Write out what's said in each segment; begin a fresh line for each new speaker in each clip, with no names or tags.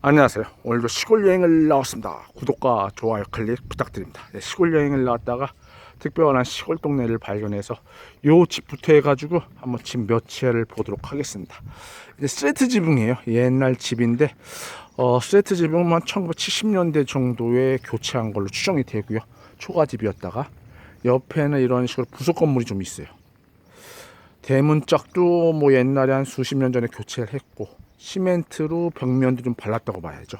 안녕하세요. 오늘도 시골 여행을 나왔습니다. 구독과 좋아요 클릭 부탁드립니다. 네, 시골 여행을 나왔다가 특별한 시골 동네를 발견해서 요 집부터 해가지고 한번 집 몇 채를 보도록 하겠습니다. 이제 세트 지붕이에요. 옛날 집인데 어, 세트 지붕만 1970년대 정도에 교체한 걸로 추정이 되고요. 초가집이었다가 옆에는 이런 식으로 부속 건물이 좀 있어요. 대문짝도 뭐 옛날에 한 수십 년 전에 교체를 했고 시멘트로 벽면도 좀 발랐다고 봐야죠.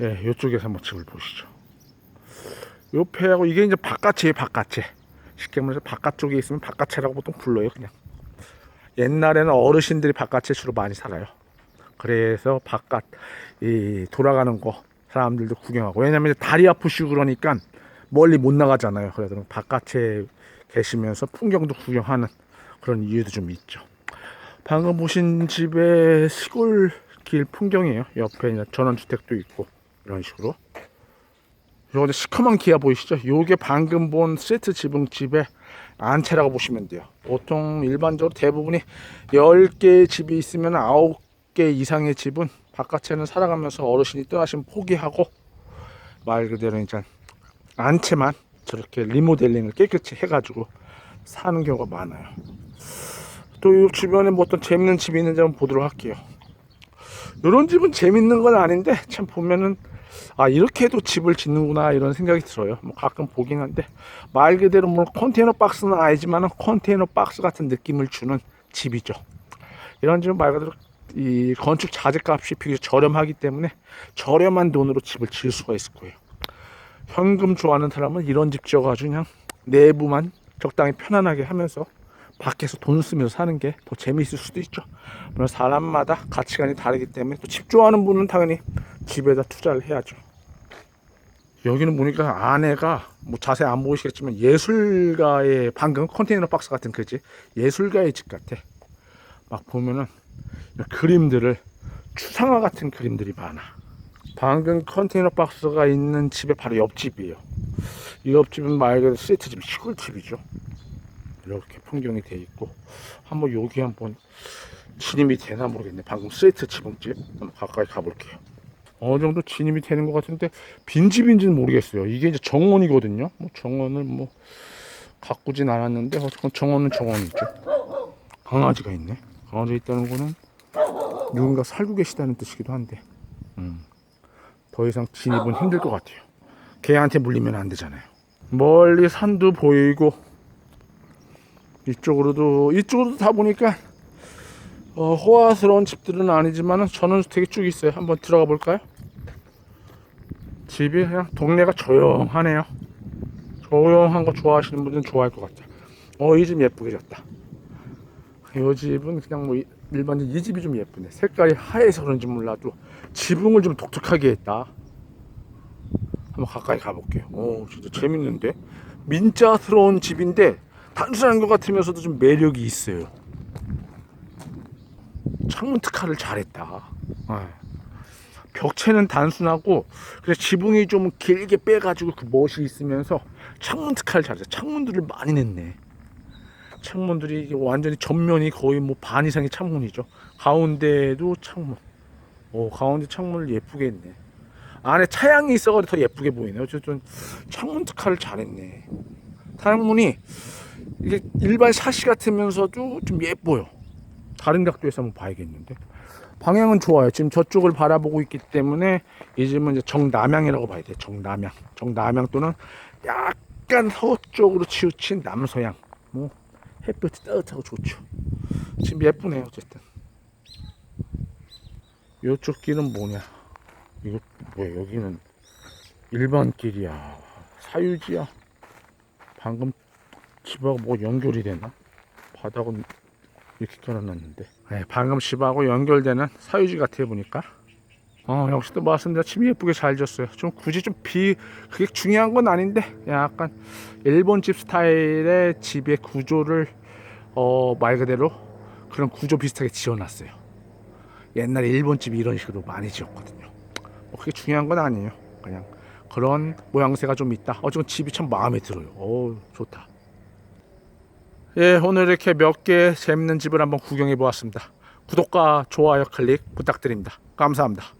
예, 이쪽에서 한번 집을 보시죠. 옆에하고 이게 이제 바깥이에요, 바깥에. 쉽게 말해서 바깥쪽에 있으면 바깥이라고 보통 불러요, 그냥. 옛날에는 어르신들이 바깥에 주로 많이 살아요. 그래서 바깥 이 돌아가는 거 사람들도 구경하고 왜냐면 다리 아프시고 그러니까 멀리 못 나가잖아요. 그래서 바깥에 계시면서 풍경도 구경하는 그런 이유도 좀 있죠. 방금 보신 집의 시골 길 풍경이에요. 옆에 전원주택도 있고 이런 식으로. 요거 시커먼 기아 보이시죠? 요게 방금 본 세트 지붕 집의 안채라고 보시면 돼요. 보통 일반적으로 대부분이 10개의 집이 있으면 9개 이상의 집은 바깥에는 살아가면서 어르신이 떠나시면 포기하고 말 그대로 이제 안채만 저렇게 리모델링을 깨끗이 해가지고 사는 경우가 많아요. 또 이 주변에 뭐 어떤 재밌는 집이 있는지 한번 보도록 할게요. 이런 집은 재밌는 건 아닌데 참 보면은 아 이렇게도 집을 짓는구나 이런 생각이 들어요. 뭐 가끔 보긴 한데 말 그대로 뭐 컨테이너 박스는 아니지만은 컨테이너 박스 같은 느낌을 주는 집이죠. 이런 집은 말 그대로 이 건축 자재값이 비교적 저렴하기 때문에 저렴한 돈으로 집을 지을 수가 있을 거예요. 현금 좋아하는 사람은 이런 집 지어가지고 그냥 내부만 적당히 편안하게 하면서 밖에서 돈 쓰면서 사는 게 더 재미있을 수도 있죠. 물론 사람마다 가치관이 다르기 때문에 또 집 좋아하는 분은 당연히 집에다 투자를 해야죠. 여기는 보니까 안에가 뭐 자세히 안 보이시겠지만 예술가의 방금 컨테이너 박스 같은 그지 예술가의 집 같아. 막 보면은 그림들을 추상화 같은 그림들이 많아. 방금 컨테이너 박스가 있는 집의 바로 옆집이에요. 이 옆집은 말 그대로 세트집 시골집이죠. 이렇게 풍경이 돼 있고 한번 여기 한번 진입이 되나 모르겠네. 방금 세트 지붕집 한번 가까이 가볼게요. 어느 정도 진입이 되는 것 같은데 빈집인지는 모르겠어요. 이게 이제 정원이거든요. 뭐 정원을 뭐 가꾸진 않았는데 어쨌건 정원은 정원이죠. 강아지가 있네. 강아지 있다는 거는 누군가 살고 계시다는 뜻이기도 한데 음, 더 이상 진입은 힘들 것 같아요. 개한테 물리면 안 되잖아요. 멀리 산도 보이고 이쪽으로도 이쪽으로도 다 보니까 어, 호화스러운 집들은 아니지만은 전원주택이 쭉 있어요. 한번 들어가 볼까요? 집이 그냥 동네가 조용하네요. 조용한 거 좋아하시는 분들은 좋아할 것 같아요. 어, 이 집 예쁘게 졌다. 이 집은 그냥 뭐 이- 일반적인 이 집이 좀 예쁘네. 색깔이 하얘서 그런지 몰라도 지붕을 좀 독특하게 했다. 한번 가까이 가볼게요. 오, 진짜 재밌는데? 민자스러운 집인데 단순한 것 같으면서도 좀 매력이 있어요. 창문 특화를 잘했다. 예. 벽체는 단순하고 그래서 지붕이 좀 길게 빼가지고 그 멋이 있으면서 창문 특화를 잘했어. 창문들을 많이 냈네. 창문들이 완전히 전면이 거의 뭐 반 이상의 창문이죠. 가운데도 창문. 오, 가운데 창문을 예쁘게 했네. 안에 차양이 있어가지고 더 예쁘게 보이네. 어쨌든 창문 특화를 잘했네. 창문이 이게 일반 샤시 같으면서도 좀 예뻐요. 다른 각도에서 한번 봐야겠는데. 방향은 좋아요. 지금 저쪽을 바라보고 있기 때문에 이 집은 이제 정남향이라고 봐야 돼. 정남향. 정남향 또는 약간 서쪽으로 치우친 남서향. 뭐 햇볕이 따뜻하고 좋죠. 지금 예쁘네요. 어쨌든. 이쪽 길은 뭐냐? 이거 뭐야? 여기는 일반 길이야. 사유지야. 방금 집하고 뭐 연결이 되나? 바닥은 이렇게 깔아놨는데. 네, 방금 집하고 연결되는 사유지 같아 보니까. 어, 역시 또 말씀드린 침 예쁘게 잘 졌어요. 좀 굳이 좀 비, 그게 중요한 건 아닌데, 약간 일본 집 스타일의 집의 구조를, 어, 말 그대로 그런 구조 비슷하게 지어놨어요. 옛날에 일본 집이 이런 식으로 많이 지었거든요. 뭐 그게 중요한 건 아니에요. 그냥 그런 모양새가 좀 있다. 어쨌든 집이 참 마음에 들어요. 오, 좋다. 예, 오늘 이렇게 몇개 재밌는 집을 한번 구경해 보았습니다. 구독과 좋아요 클릭 부탁드립니다. 감사합니다.